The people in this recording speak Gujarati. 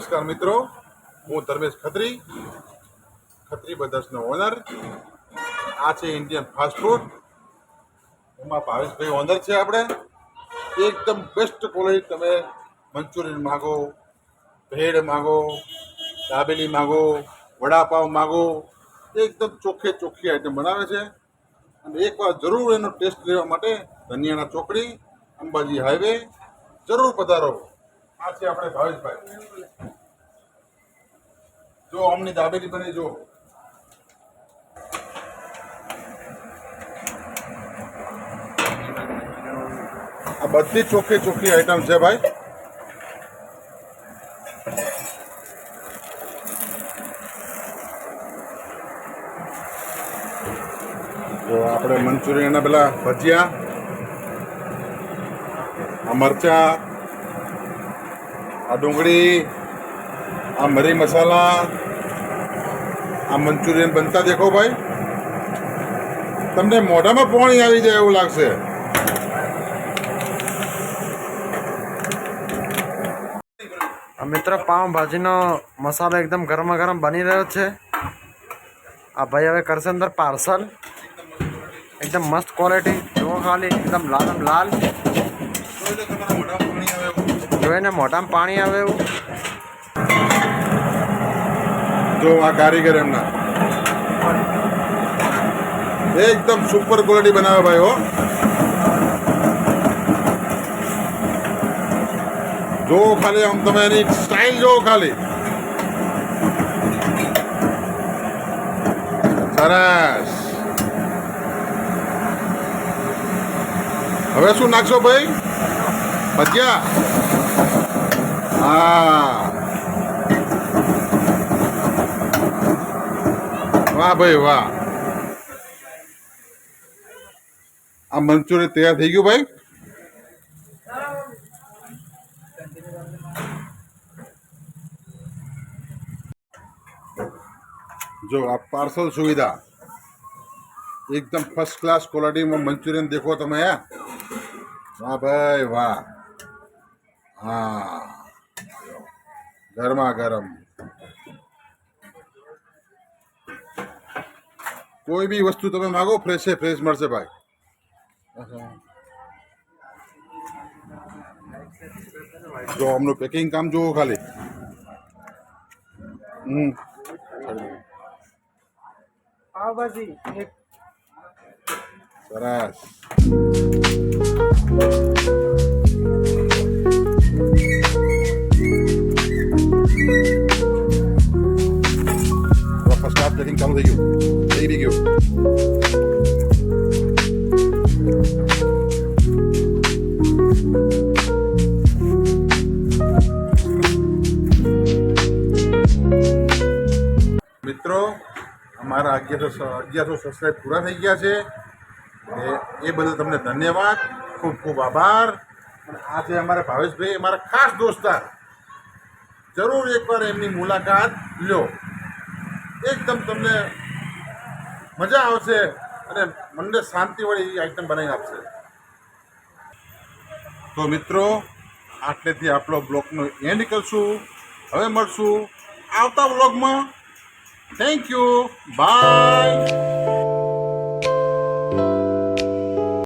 નમસ્કાર મિત્રો. હું ધર્મેશ ખત્રી. ખત્રી બ્રધર્સનો ઓનર આ છે ઇન્ડિયન ફાસ્ટફૂડ એમાં ભાવેશભાઈ ઓનર છે આપણે. એકદમ બેસ્ટ ક્વોલિટી તમે મંચુરિયન માગો, ભેળ માગો, દાબેલી માગો, વડાપાવ માગો, એકદમ ચોખ્ખે ચોખ્ખી આઈટમ બનાવે છે. અને એકવાર જરૂર એનો ટેસ્ટ લેવા માટે ધનિયાના ચોકડી, અંબાજી હાઈવે જરૂર પધારો. આ છે આપણે ભાવેશભાઈ જો અમની દાબેલી બની, જો. આ બધી ચોખ્ખી ચોખ્ખી આઈટમ છે ભાઈ. જો આપણે મંચુરિયનના પેલા ભજીયા, આ મરચા આ ડુંગળી, આ મરી મસાલા, આ મંચુરિયન બનતા દેખો ભાઈ. તમને મોઢામાં પાણી આવી જાય એવું લાગશે. મિત્ર, પાઉંભાજીનો મસાલો એકદમ ગરમા ગરમ બની રહ્યો છે. આ ભાઈ હવે કરશે અંદર પાર્સલ. એકદમ મસ્ત ક્વોલિટી જુઓ ખાલી, એકદમ લાલ લાલ. એવું એને મોઢામાં પાણી આવે એવું? જો આ કારીગર એમના. એકદમ સુપર ક્વોલિટી બનાવે ભાઈ હો. જો ખાલી આમ તમે એની સ્ટાઇલ જો ખાલી. સરસ. હવે શું નાખશો ભાઈ? ભજીયા હા વાહ ભાઈ વાહ આ મંચુરિયન તૈયાર થઈ ગયું ભાઈ જો આ પાર્સલ સુવિધા એકદમ ફર્સ્ટ ક્લાસ ક્વોલિટીમાં મંચુરિયન દેખો તમે હે વાહ ભાઈ વાહ હા. ગરમા ગરમ કોઈ બી વસ્તુ તમે માગો છે ફ્રેશ મળશે ભાઈ. જો આમનું પેકિંગ કામ જુઓ ખાલી. હમ. સરસ. થઈ ગયું થઈ બી ગયું મિત્રો, અમારા અગિયારસો અગિયારસો સબસ્ક્રાઈબ પૂરા થઈ ગયા છે. એ બદલ તમને ધન્યવાદ. ખૂબ ખૂબ આભાર. અને આ અમારા ભાવેશભાઈ અમારા ખાસ દોસ્તાર. જરૂર એકવાર એમની મુલાકાત લો એકદમ તમને મજા આવશે અને મનને શાંતિવાળી એવી આઈટમ બનાવી આપશે. તો મિત્રો, આટલેથી આપણો બ્લોગનો એન્ડ કરશું. હવે મળશું આવતા બ્લોગમાં થેન્ક યુ બાય